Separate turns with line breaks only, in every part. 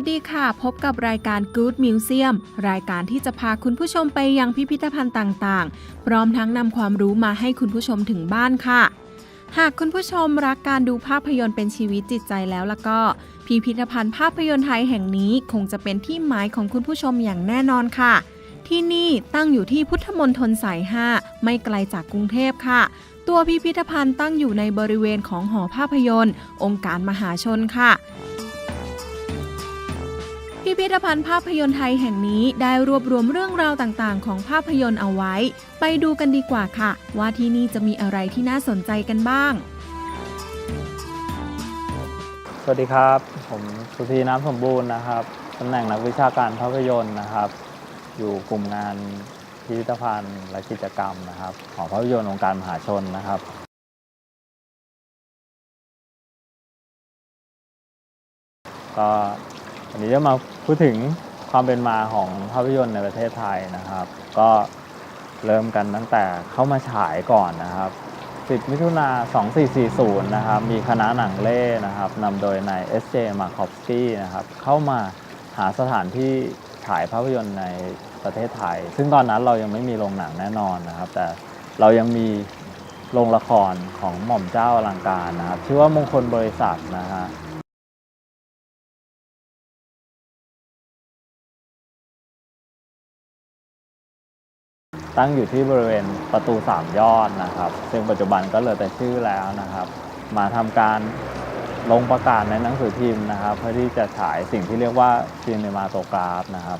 สดีค่ะ พบกับรายการ Good Museum รายการที่จะพาคุณผู้ชมไปยังพิพิธภัณฑ์ต่างๆ พร้อมทั้งนำความรู้มาให้คุณผู้ชมถึงบ้านค่ะ หากคุณผู้ชมรักการดูภาพยนตร์เป็นชีวิตจิตใจแล้วแล้วก็ พิพิธภัณฑ์ภาพยนตร์ไทยแห่งนี้คงจะเป็นที่หมายของคุณผู้ชมอย่างแน่นอนค่ะ ที่นี่ตั้งอยู่ที่พุทธมณฑลสาย 5 ไม่ไกลจากกรุงเทพค่ะ ตัวพิพิธภัณฑ์ตั้งอยู่ในบริเวณของหอภาพยนตร์ องค์การมหาชนค่ะ พิพิธภัณฑ์ภาพยนตร์ไทยแห่งนี้ได้รวบรวมเรื่องราวต่างๆ ของภาพยนตร์เอาไว้ ไปดูกันดีกว่าค่ะ ว่าที่นี่จะมีอะไรที่น่าสนใจกันบ้าง
สวัสดีครับ ผมสุธีน้ำสมบูรณ์นะครับตำแหน่งนักวิชาการภาพยนตร์นะครับ อยู่กลุ่มงานพิพิธภัณฑ์และกิจกรรมนะครับ ของภาพยนตร์องค์การมหาชนนะครับก็ วันนี้จะมาพูดถึงความเป็นมาของภาพยนตร์ในประเทศไทยนะครับ ก็เริ่มกันตั้งแต่เข้ามาฉายก่อนนะครับ 10 มิถุนา2440 นะครับ มีคณะหนังเล่นะครับนำโดยนาย S.J. m a r k o v s k y นะครับ เข้ามาหาสถานที่ฉายภาพยนตร์ในประเทศไทย ซึ่งตอนนั้นเรายังไม่มีโรงหนังแน่นอนนะครับ แต่เรายังมีโรงละครของหม่อมเจ้าอลังการนะครับ ชื่อว่ามงคลบริษัทนะฮะ ตั้งอยู่ที่บริเวณประตูสามยอดนะครับ ซึ่งปัจจุบันก็เหลือแต่ชื่อแล้วนะครับ มาทำการลงประกาศในหนังสือพิมพ์นะครับ เพื่อที่จะฉายสิ่งที่เรียกว่าซีเนมาโตกราฟนะครับ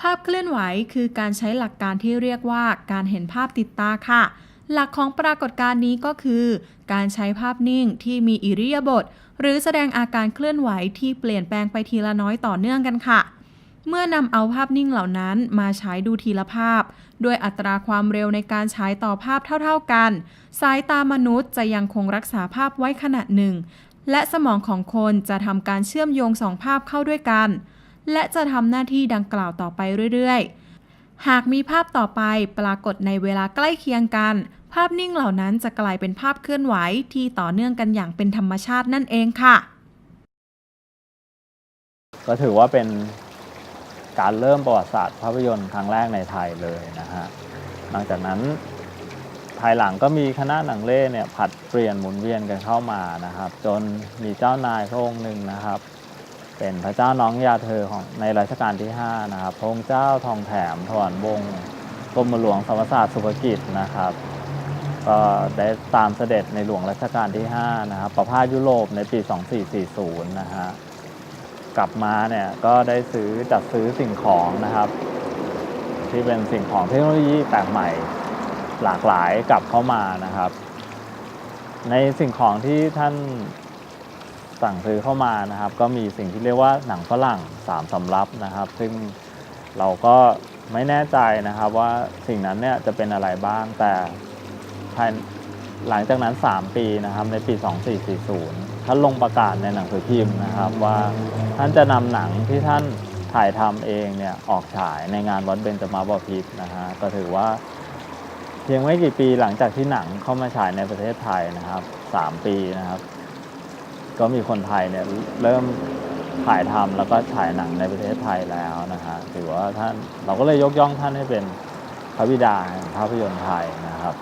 ภาพเคลื่อนไหวคือการใช้หลักการที่เรียกว่าการเห็นภาพติดตาค่ะ หลักของปรากฏการณ์นี้ก็คือ การใช้ภาพนิ่งที่มีอิริยาบถหรือแสดงอาการเคลื่อนไหวที่เปลี่ยนแปลงไปทีละน้อยต่อเนื่องกันค่ะ เมื่อนำเอาภาพนิ่งเหล่านั้นมาใช้ดูทีละภาพ ด้วยอัตราความเร็วในการฉายต่อภาพเท่าๆกัน สายตามนุษย์จะยังคงรักษาภาพไว้ขนาดหนึ่ง และสมองของคนจะทำการเชื่อมโยงสองภาพเข้าด้วยกัน และจะทำหน้าที่ดังกล่าวต่อไปเรื่อยๆ หากมีภาพต่อไปปรากฏในเวลาใกล้เคียงกัน ภาพนิ่งเหล่านั้นจะกลายเป็นภาพเคลื่อนไหวที่ต่อเนื่องกันอย่างเป็นธรรมชาตินั่นเองค่ะ
ก็ถือว่าเป็นการเริ่มประวัติศาสตร์ภาพยนตร์ครั้งแรกในไทยเลยนะฮะ หลังจากนั้นภายหลังก็มีคณะหนังเล่เนี่ยผัดเปลี่ยนหมุนเวียนกันเข้ามานะครับ จนมีเจ้านายพระองค์หนึ่งนะครับ เป็นพระเจ้าน้องยาเธอของในรัชกาลที่ 5 นะครับพระองค์เจ้าทองแถมถวันวงกรมหลวงสมศาสตร์สุภกิจนะครับ ก็ได้ตามเสด็จในหลวงรัชกาลที่ 5 นะครับ ประพาสยุโรปในปี 2440 นะฮะ กลับมาเนี่ยก็ได้ซื้อจัดซื้อสิ่งของนะครับ ที่เป็นสิ่งของเทคโนโลยีแปลกใหม่หลากหลายกลับเข้ามานะครับ ในสิ่งของที่ท่านสั่งซื้อเข้ามานะครับ ก็มีสิ่งที่เรียกว่าหนังฝรั่งสามสำรับนะครับ ซึ่งเราก็ไม่แน่ใจนะครับว่าสิ่งนั้นเนี่ยจะเป็นอะไรบ้างแต่ ภายหลังจากนั้น 3 ปีนะครับในปี 2440 ท่านลงประกาศในหนังสือพิมพ์นะครับว่าท่านจะนำหนังที่ท่านถ่ายทำเองเนี่ยออกฉายในงานวัดเบญจมาบพิตรนะฮะก็ถือว่าเพียงไม่กี่ปีหลังจากที่หนังเข้ามาฉายในประเทศไทยนะครับ 3 ปีนะครับ ก็มีคนไทยเนี่ยเริ่มถ่ายทำแล้วก็ฉายหนังในประเทศไทยแล้วนะฮะถือว่าท่านเราก็เลยยกย่องท่านให้เป็นพระบิดาแห่งภาพยนตร์ไทยนะครับ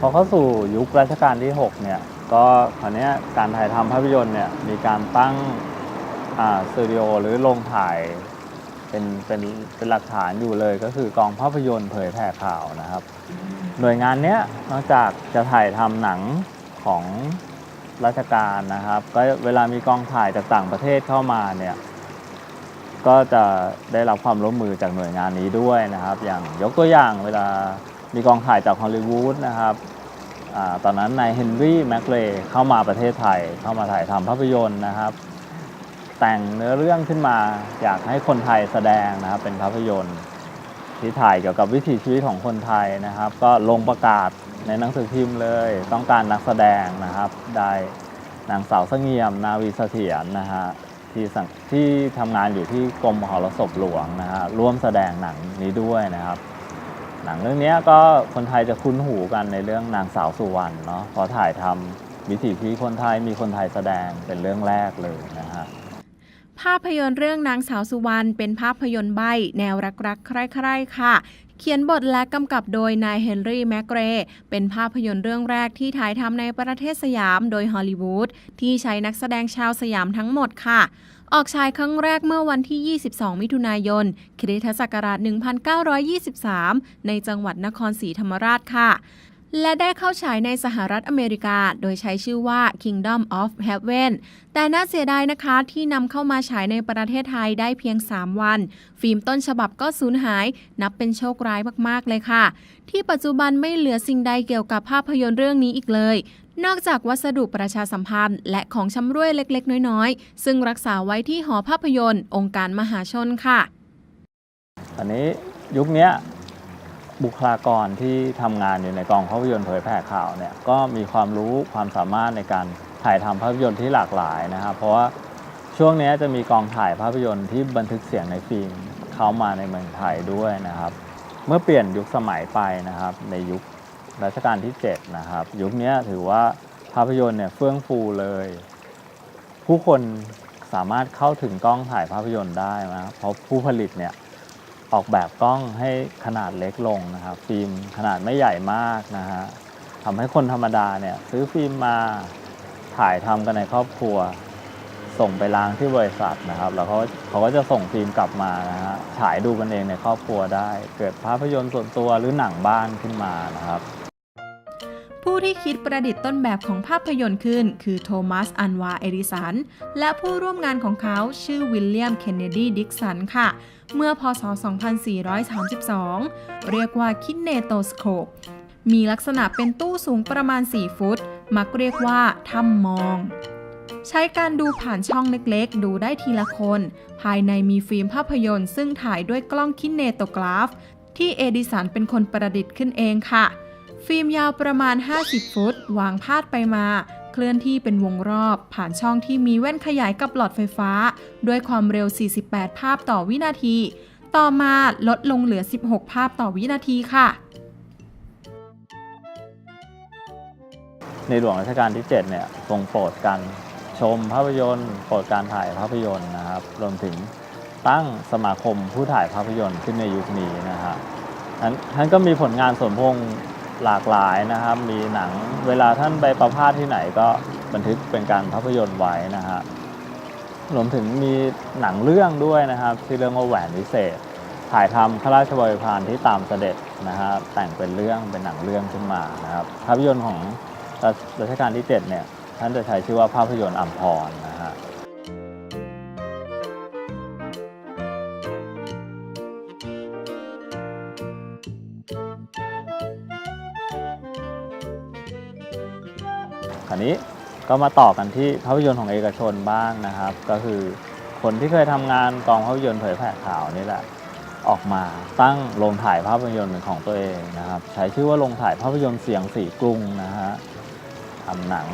พอเข้าสู่ยุครัชกาลที่ 6 เนี่ย ก็คราวนี้การถ่ายทำภาพยนตร์เนี่ย มีการตั้งอ่าสตูดิโอหรือโรงถ่ายเป็นเป็นเป็นหลักฐานอยู่เลยก็คือกองภาพยนตร์เผยแผ่ข่าวนะครับ หน่วยงานเนี้ยนอกจากจะถ่ายทำหนังของราชการนะครับ ก็เวลามีกองถ่ายจากต่างประเทศเข้ามาเนี่ยก็จะได้รับความร่วมมือจากหน่วยงานนี้ด้วยนะครับ อย่างยกตัวอย่างเวลา มีกองถ่ายจากฮอลลีวูดนะครับอตอนนั้นนายเฮนรี่แมคเลย์เข้ามาประเทศไทย เข้ามาถ่ายทำภาพยนตร์นะครับ แต่งเนื้อเรื่องขึ้นมาอยากให้คนไทยแสดงนะครับเป็นภาพยนตร์ ที่ถ่ายเกี่ยวกับวิถีชีวิตของคนไทยนะครับ ก็ลงประกาศในหนังสือพิมพ์เลย ต้องการนักแสดงนะครับได้นางสาวเสงี่ยม นาวีเสถียรนะฮะที่ที่ทำงานอยู่ที่กรมมหรสพหลวงนะฮะร่วมแสดงหนังนี้ด้วยนะครับ หนังเรื่องนี้ก็คนไทยจะคุ้นหูกันในเรื่องนางสาวสุวรรณเนาะพอถ่ายทำวิถีชีวิตคนไทยมีคนไทยแสดงเป็นเรื่องแรกเลยนะฮะ
ภาพยนตร์เรื่องนางสาวสุวรรณเป็นภาพยนตร์ใบแนวรักๆ ใคร่ๆ ค่ะ เขียนบทและกำกับโดยนายเฮนรี่แมกเกรเป็นภาพยนตร์เรื่องแรกที่ถ่ายทำในประเทศสยามโดยฮอลลีวูดที่ใช้นักแสดงชาวสยามทั้งหมดค่ะ ออกฉายครั้งแรกเมื่อวันที่ 22 มิถุนายน คริสตศักราช 1923 ในจังหวัดนครศรีธรรมราชค่ะ และได้เข้าฉายในสหรัฐอเมริกา โดยใช้ชื่อว่า Kingdom of Heaven แต่น่าเสียดายนะคะที่นำเข้ามาฉายในประเทศไทยได้เพียง 3 วัน ฟิล์มต้นฉบับก็สูญหาย นับเป็นโชคร้ายมาก ๆ เลยค่ะ ที่ปัจจุบันไม่เหลือสิ่งใดเกี่ยวกับภาพยนตร์เรื่องนี้อีกเลย นอกจากวัสดุประชาสัมพันธ์ และของชำร่วยเล็กๆ น้อยๆ ซึ่งรักษาไว้ที่หอภาพยนตร์ องค์การมหาชนค่ะ
อันนี้ยุคนี้บุคลากรที่ทำงานอยู่ในกองภาพยนตร์เผยแพร่ข่าวเนี่ยก็มีความรู้ความสามารถในการถ่ายทำภาพยนตร์ที่หลากหลายนะครับ เพราะว่าช่วงนี้จะมีกองถ่ายภาพยนตร์ที่บันทึกเสียงในฟิล์มเข้ามาในเมืองไทยด้วยนะครับ เมื่อเปลี่ยนยุคสมัยไปนะครับ ในยุค รัชกาลที่ 7 นะครับ ยุคนี้ถือว่าภาพยนตร์เนี่ยเฟื่องฟูเลย ผู้คนสามารถเข้าถึงกล้องถ่ายภาพยนตร์ได้นะครับเพราะผู้ผลิตเนี่ยออกแบบกล้องให้ขนาดเล็กลงนะครับ ฟิล์มขนาดไม่ใหญ่มากนะฮะทำให้คนธรรมดาเนี่ยซื้อฟิล์มมาถ่ายทำกันในครอบครัว ส่งไปล้างที่บริษัทนะครับ แล้วเขาเขาก็จะส่งฟิล์มกลับมานะฮะฉายดูกันเองในครอบครัวได้ เกิดภาพยนตร์ส่วนตัวหรือหนังบ้านขึ้นมานะครับ
ที่คิดประดิษฐ์ต้นแบบของภาพยนตร์ขึ้น คือโทมัส อันวา เอดิสัน และผู้ร่วมงานของเขาชื่อวิลเลียม เคนเนดี ดิกสันค่ะ เมื่อพศ 2432 เรียกว่าคินเนโตสโคป มีลักษณะเป็นตู้สูงประมาณ 4 ฟุต มักเรียกว่าถ้ำมองใช้การดูผ่านช่องเล็กๆ ดูได้ทีละคน ภายในมีฟิล์มภาพยนตร์ ซึ่งถ่ายด้วยกล้องคินเนโตกราฟ ที่เอดิสันเป็นคนประดิษฐ์ขึ้นเองค่ะ ฟิล์มยาวประมาณ 50 ฟุต วางพาดไปมา เคลื่อนที่เป็นวงรอบ ผ่านช่องที่มีแว่นขยายกับหลอดไฟฟ้า ด้วยความเร็ว 48 ภาพต่อวินาที ต่อมาลดลงเหลือ 16 ภาพต่อวินาทีค่ะ
ในหลวงรัชกาลที่ 7 เนี่ยทรงโปรดการชมภาพยนตร์โปรดการถ่ายภาพยนตร์นะครับ รวมถึงตั้งสมาคมผู้ถ่ายภาพยนตร์ขึ้นในยุคนี้นะฮะท่านท่านก็มีผลงานสมพงษ์ หลากหลายนะครับ มีหนังเวลาท่านไปประพาสที่ไหนก็บันทึกเป็นการภาพยนตร์ไว้นะฮะรวมถึงมีหนังเรื่องด้วยนะครับที่เรื่องว่าแหวนวิเศษ ถ่ายทำพระราชบริพารที่ตามเสด็จนะฮะแต่งเป็นเรื่องเป็นหนังเรื่องขึ้นมานะครับภาพยนตร์ของรัชรัชกาลที่7เนี่ยท่านจะใช้ชื่อว่าภาพยนตร์อัมพรนะ คราวนี้ก็มาต่อกันที่ภาพยนตร์ของเอกชนบ้างนะครับ ก็คือคนที่เคยทำงานกองภาพยนตร์เผยแผ่ข่าวนี่แหละออกมาตั้งโรงถ่ายภาพยนตร์เป็นของตัวเองนะครับ ใช้ชื่อว่าโรงถ่ายภาพยนตร์เสียงสีกรุงนะฮะทำหนัง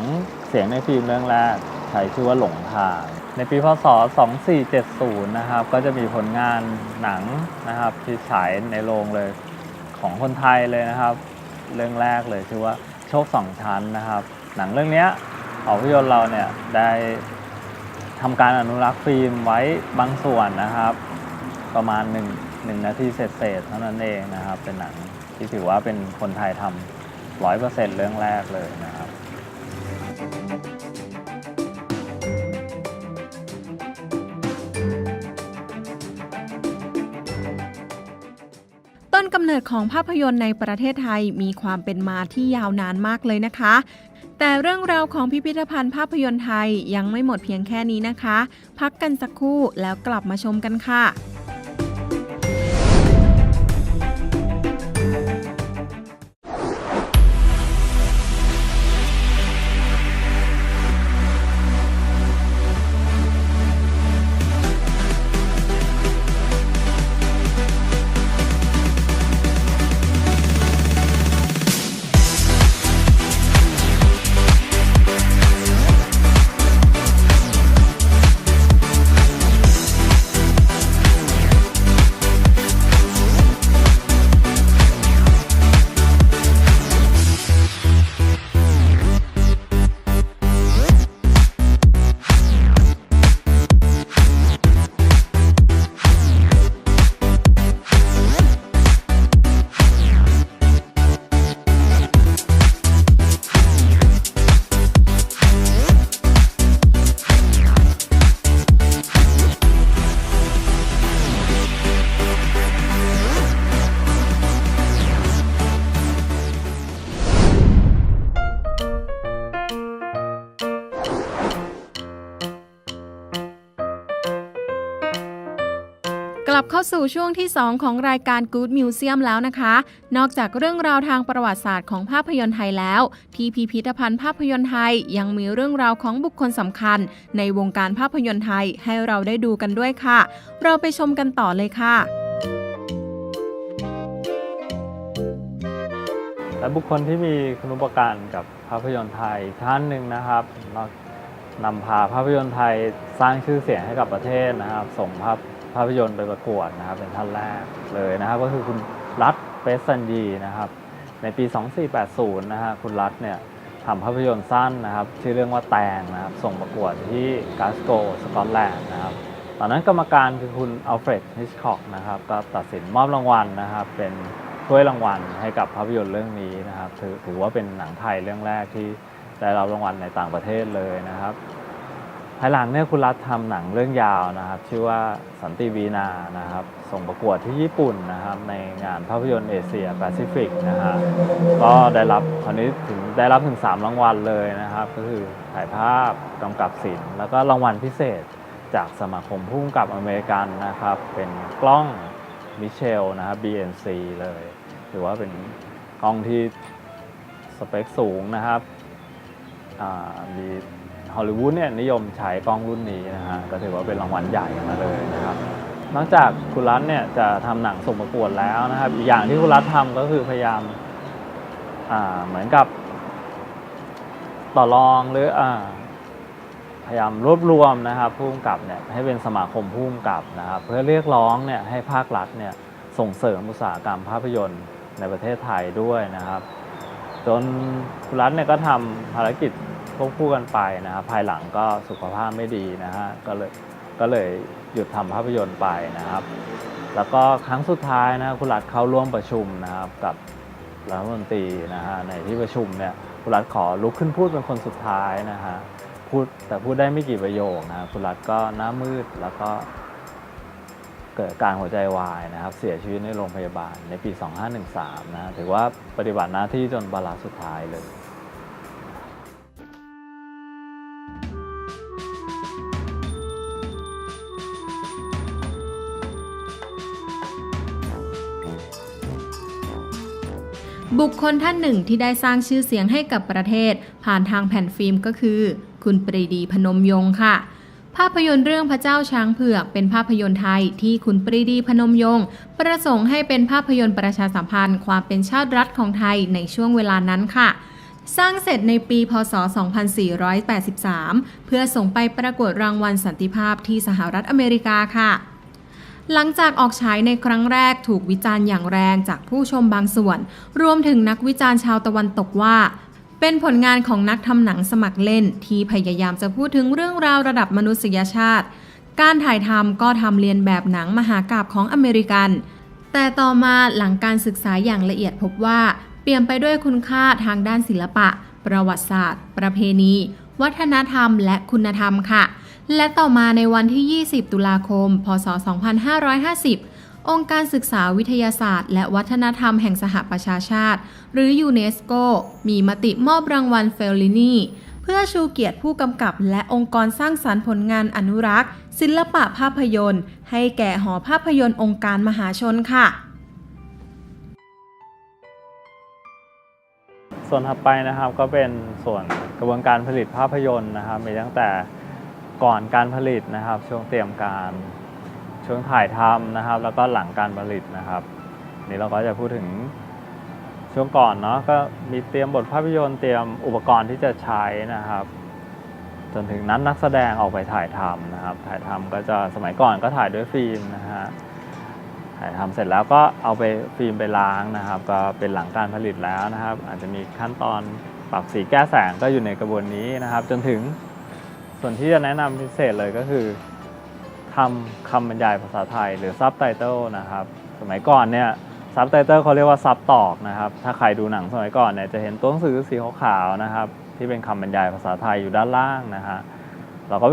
เสียงในฟิล์มเรื่องแรก ใช้ชื่อว่าหลงทาง ในปีพศ 2470 นะครับ ก็จะมีผลงานหนังนะครับที่ฉายในโรงเลยของคนไทยเลยนะครับ เรื่องแรกเลยชื่อว่าโชคสองชั้นนะครับ หนังเรื่องนี้ยภาพยนตร์เราเนี่ยได้ทำการอนุรักษ์ฟิล์มไว้บางส่วนนะครับ ประมาณ1งหนึ่งนาทีเศษๆเท่านั้นเองนะครับ เป็นหนังที่ถือว่าเป็นคนไทยทำร้อยเปอร์เซ็นต์เรื่องแรกเลยนะครับ
ต้นกำเนิดของภาพยนตร์ในประเทศไทยมีความเป็นมาที่ยาวนานมากเลยนะคะ แต่เรื่องราวของพิพิธภัณฑ์ภาพยนตร์ไทยยังไม่หมดเพียงแค่นี้นะคะ พักกันสักครู่แล้วกลับมาชมกันค่ะ สู่ช่วงที่ 2 ของรายการ Good Museum แล้วนะคะ นอกจากเรื่องราวทางประวัติศาสตร์ของภาพยนตร์ไทยแล้ว ที่พิพิธภัณฑ์ภาพยนตร์ไทยยังมีเรื่องราวของบุคคลสำคัญ ในวงการภาพยนตร์ไทยให้เราได้ดูกันด้วยค่ะ เราไปชมกันต่อเลยค่ะ
และบุคคลที่มีคุณอุปการกับภาพยนตร์ไทยท่านหนึ่งนะครับนอกนำพาภาพยนตร์ไทยสร้างชื่อเสียงให้กับประเทศนะครับส่งภาพ ภาพยนตร์ไปประกวดนะครับเป็นท่านแรกเลยนะครับก็คือคุณรัฐเปสซันยีนะครับในปี 2480 นะฮะคุณรัฐเนี่ยทำภาพยนตร์สั้นนะครับชื่อเรื่องว่าแตงนะครับส่งประกวดที่กาสโกสกอตแลนด์นะครับตอนนั้นกรรมการคือคุณอัลเฟรดฮิชคอกนะครับก็ตัดสินมอบรางวัลนะครับเป็นถ้วยรางวัลให้กับภาพยนตร์เรื่องนี้นะครับถือถือว่าเป็นหนังไทยเรื่องแรกที่ได้รับรางวัลในต่างประเทศเลยนะครับ ภายหลังเนี่ยคุณรัฐทำหนังเรื่องยาวนะครับ ชื่อว่าสันติวีนานะครับ ส่งประกวดที่ญี่ปุ่นนะครับ ในงานภาพยนตร์เอเชียแปซิฟิกนะฮะก็ได้รับคราวนี้ถึงได้รับถึง 3 รางวัลเลยนะครับ ก็คือถ่ายภาพกำกับศิลป์แล้วก็รางวัลพิเศษจากสมาคมผู้กำกับอเมริกันนะครับ เป็นกล้องมิเชลนะครับ BNC เลยถือว่าเป็นกล้องที่สเปคสูงนะครับมี ฮอลลีวูดเนี่ยนิยมใช้กล้องรุ่นนี้นะฮะก็ถือว่าเป็นรางวัลใหญ่มาเลยนะครับนอกจากคุณรัฐเนี่ยจะทำหนังส่งประกวดแล้วนะครับอีกอย่างที่คุณรัฐทำก็คือพยายามอ่าเหมือนกับต่อรองหรืออ่าพยายามรวบรวมนะครับผู้กำกับเนี่ยให้เป็นสมาคมผู้กำกับนะครับเพื่อเรียกร้องเนี่ยให้ภาครัฐเนี่ยส่งเสริมอุตสาหกรรมภาพยนตร์ในประเทศไทยด้วยนะครับ จนคุณรัฐเนี่ยก็ทำภารกิจ ควบคู่กันไปนะครับภายหลังก็สุขภาพไม่ดีนะฮะก็เลยก็เลยหยุดทำภาพยนตร์ไปนะครับ แล้วก็ครั้งสุดท้ายนะคุณรัฐเข้าร่วมประชุมนะครับกับรัฐมนตรีนะฮะในที่ประชุมเนี่ยคุณรัฐขอลุกขึ้นพูดเป็นคนสุดท้ายนะฮะพูดแต่พูดได้ไม่กี่ประโยคนะคุณรัฐก็หน้ามืดแล้วก็เกิดการหัวใจวายนะครับ เสียชีวิตในโรงพยาบาลในปี 2513นะถือว่าปฏิบัติหน้าที่จนวาสุดท้ายเลย
บุคคลท่านหนึ่งที่ได้สร้างชื่อเสียงให้กับประเทศ ผ่านทางแผ่นฟิล์มก็คือ คุณปรีดีพนมยงค์ค่ะ ภาพยนตร์เรื่องพระเจ้าช้างเผือก เป็นภาพยนตร์ไทยที่คุณปรีดีพนมยงค์ประสงค์ให้เป็นภาพยนตร์ประชาสัมพันธ์ ความเป็นชาติรัฐของไทยในช่วงเวลานั้นค่ะสร้างเสร็จในปี พศ 2483 เพื่อส่งไปประกวดรางวัลสันติภาพที่สหรัฐอเมริกาค่ะ หลังจากออกฉายในครั้งแรกถูกวิจารณ์อย่างแรงจากผู้ชมบางส่วน รวมถึงนักวิจารณ์ชาวตะวันตกว่า เป็นผลงานของนักทำหนังสมัครเล่น ที่พยายามจะพูดถึงเรื่องราวระดับมนุษยชาติ การถ่ายทำก็ทำเลียนแบบหนังมหากาบของอเมริกัน แต่ต่อมาหลังการศึกษาอย่างละเอียดพบว่า เปลี่ยนไปด้วยคุณค่าทางด้านศิลปะ ประวัติศาสตร์ ประเพณี วัฒนธรรม และคุณธรรมค่ะ และต่อมาในวันที่ 20 ตุลาคม พศ 2550 องค์การศึกษาวิทยาศาสตร์ และวัฒนธรรมแห่งสหประชาชาติ หรือยูเนสโก มีมติมอบรางวัลเฟลลินีเพื่อชูเกียรติผู้กำกับและองค์กรสร้างสรรค์ผลงานอนุรักษ์ ศิลปะภาพยนตร์ ให้แก่หอภาพยนตร์องค์การมหาชนค่ะ
ส่วนถัดไปนะครับก็เป็นส่วนกระบวนการผลิตภาพยนตร์นะครับมีตั้งแต่ ก่อนการผลิตนะครับ ช่วงเตรียมการช่วงถ่ายทำนะครับ แล้วก็หลังการผลิตนะครับ นี่เราก็จะพูดถึงช่วงก่อนเนาะก็มีเตรียมบทภาพยนตร์เตรียมอุปกรณ์ที่จะใช้นะครับ จนถึงนั้นนักแสดงออกไปถ่ายทำนะครับ ถ่ายทำก็จะสมัยก่อนก็ถ่ายด้วยฟิล์มนะฮะถ่ายทำเสร็จแล้วก็เอาไปฟิล์มไปล้างนะครับ ก็เป็นหลังการผลิตแล้วนะครับ อาจจะมีขั้นตอนปรับสีแก้แสงก็อยู่ในกระบวนนี้นะครับ จนถึง ส่วนที่จะแนะนำพิเศษเลยก็คือทำคำบรรยายภาษาไทยหรือซับไตเติลนะครับ สมัยก่อนเนี่ยซับไตเติลเขาเรียกว่าซับตอกนะครับ ถ้าใครดูหนังสมัยก่อนเนี่ยจะเห็นตัวหนังสือสีขาวๆนะครับ ที่เป็นคำบรรยายภาษาไทยอยู่ด้านล่างนะฮะเราก็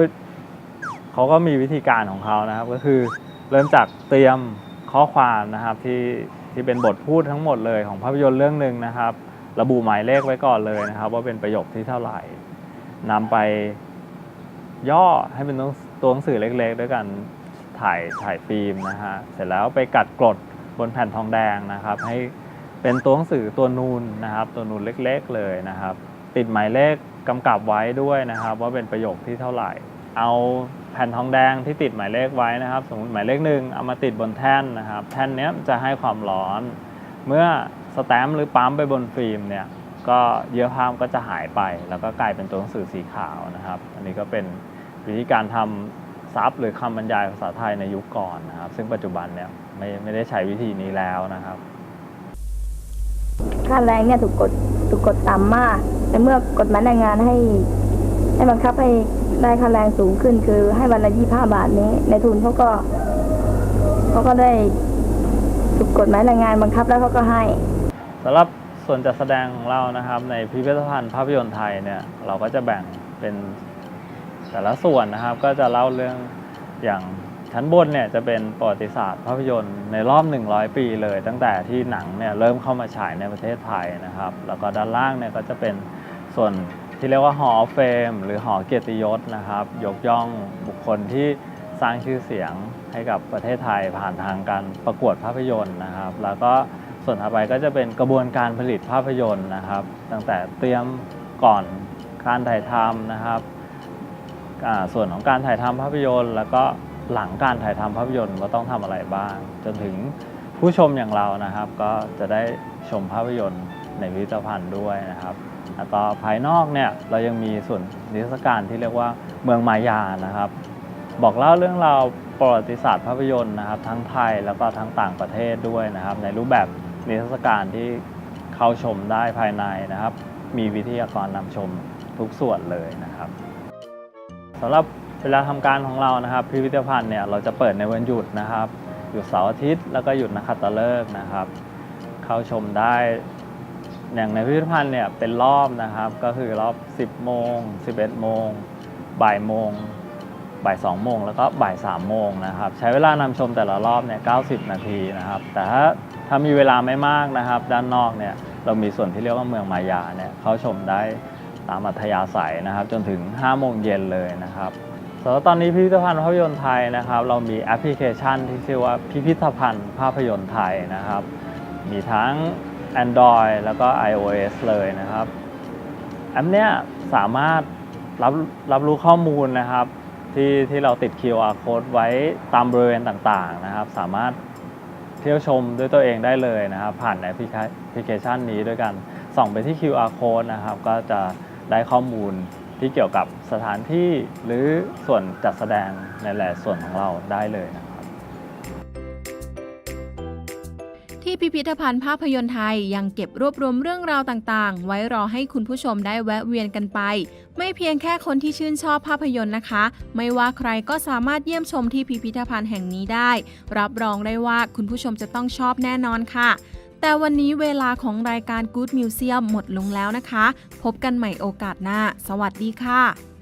เขาก็มีวิธีการของเขานะครับ ก็คือเริ่มจากเตรียมข้อความนะครับที่ที่เป็นบทพูดทั้งหมดเลยของภาพยนตร์เรื่องหนึ่งนะครับ ระบุหมายเลขไว้ก่อนเลยนะครับ ว่าเป็นประโยคที่เท่าไหร่นำไป ย่อให้เป็นตัวหนังสือเล็กๆ ด้วยกันถ่ายถ่ายฟิล์มนะฮะเสร็จแล้วไปกัดกรดบนแผ่นทองแดงนะครับ ให้เป็นตัวหนังสือตัวนูนนะครับ ตัวนูนเล็กๆเลยนะครับ ติดหมายเลขกำกับไว้ด้วยนะครับ ว่าเป็นประโยคที่เท่าไหร่ เอาแผ่นทองแดงที่ติดหมายเลขไว้นะครับ สมมติหมายเลขหนึ่งเอามาติดบนแท่นนะครับ แท่นนี้จะให้ความร้อน เมื่อสแตมป์หรือปั๊มไปบนฟิล์มเนี่ยก็เยื่อผ้ามก็จะหายไป แล้วก็กลายเป็นตัวหนังสือสีขาวนะครับ อันนี้ก็เป็น วิธีการทำซับหรือคำบรรยายภาษาไทยในยุคก่อนนะครับ ซึ่งปัจจุบันเนี่ยไม่ไม่ได้ใช้วิธีนี้แล้วนะครับ
ค่าแรงเนี่ยถูกกดถูกกดต่ำมากในเมื่อกฎหมายแรงงานให้ ให้บังคับให้ได้ค่าแรงสูงขึ้น คือให้วันละยี่ห้าบาทนี้ ในทุนเขาก็เขาก็ได้ถูกกฎหมายแรงงานบังคับแล้วเขาก็ให้
สำหรับส่วนจัดแสดงของเรานะครับ ในพิพิธภัณฑ์ภาพยนตร์ไทยเนี่ยเราก็จะแบ่งเป็น แต่ละส่วนนะครับก็จะเล่าเรื่องอย่างชั้นบนเนี่ยจะเป็นประวัติศาสตร์ภาพยนตร์ในรอบ 100 ปีเลย ตั้งแต่ที่หนังเนี่ยเริ่มเข้ามาฉายในประเทศไทยนะครับ แล้วก็ด้านล่างเนี่ยก็จะเป็นส่วนที่เรียกว่าหอเฟมหรือหอเกียรติยศนะครับ ยกย่องบุคคลที่สร้างชื่อเสียงให้กับประเทศไทยผ่านทางการประกวดภาพยนตร์นะครับ แล้วก็ส่วนถัดไปก็จะเป็นกระบวนการผลิตภาพยนตร์นะครับ ตั้งแต่เตรียมก่อนการถ่ายทำนะครับ ส่วนของการถ่ายทำภาพยนตร์ แล้วก็หลังการถ่ายทำภาพยนตร์ว่าต้องทำอะไรบ้าง จนถึงผู้ชมอย่างเรานะครับ ก็จะได้ชมภาพยนตร์ในพิพิธภัณฑ์ด้วยนะครับแล้วก็ภายนอกเนี่ยเรายังมีส่วนนิทรรศการที่เรียกว่าเมืองมายานะครับ บอกเล่าเรื่องราวประวัติศาสตร์ภาพยนตร์นะครับ ทั้งไทยแล้วก็ทั้งต่างประเทศด้วยนะครับ ในรูปแบบนิทรรศการที่เข้าชมได้ภายในนะครับ มีวิทยากรนำชมทุกส่วนเลยนะครับ สำหรับเวลาทำการของเรานะครับพิพิธภัณฑ์เนี่ยเราจะเปิดในวันหยุดนะครับหยุดเสาร์อาทิตย์แล้วก็หยุดนักขัตฤกษ์นะครับ เข้าชมได้อย่างในพิพิธภัณฑ์เนี่ยเป็นรอบนะครับก็คือรอบ 10 โมง 11 โมง บ่ายโมง บ่าย 2 โมง แล้วก็บ่าย 3 โมงนะครับ ใช้เวลานำชมแต่ละรอบเนี่ย 90 นาทีนะครับ แต่ถ้าถ้ามีเวลาไม่มากนะครับ ด้านนอกเนี่ยเรามีส่วนที่เรียกว่าเมืองมายาเนี่ยเข้าชมได้ ตามอัธยาศัยนะครับ จนถึง 5 โมงเย็นเลยนะครับสำหรับตอนนี้พิพิธภัณฑ์ภาพยนตร์ไทยนะครับ เรามีแอปพลิเคชันที่ชื่อว่าพิพิธภัณฑ์ภาพยนตร์ไทยนะครับ มีทั้ง Android แล้วก็ iOS เลยนะครับแอปเนี้ยสามารถรับรับรู้ข้อมูลนะครับ ที่ที่เราติด QR code ไว้ตามบริเวณต่างๆนะครับ สามารถเที่ยวชมด้วยตัวเองได้เลยนะครับ ผ่านแอปพลิเคชันนี้ด้วยกันส่องไปที่ QR code นะครับ ก็จะ ได้ข้อมูลที่เกี่ยวกับสถานที่หรือส่วนจัดแสดงในหลายส่วนของเราได้เลยนะครับ
ที่พิพิธภัณฑ์ภาพยนตร์ไทยยังเก็บรวบรวมเรื่องราวต่างๆ ไว้รอให้คุณผู้ชมได้แวะเวียนกันไป ไม่เพียงแค่คนที่ชื่นชอบภาพยนตร์นะคะ ไม่ว่าใครก็สามารถเยี่ยมชมที่พิพิธภัณฑ์แห่งนี้ได้ รับรองได้ว่าคุณผู้ชมจะต้องชอบแน่นอนค่ะ แต่วันนี้เวลาของรายการ Good Museum หมดลงแล้วนะคะ พบกันใหม่โอกาสหน้า สวัสดีค่ะ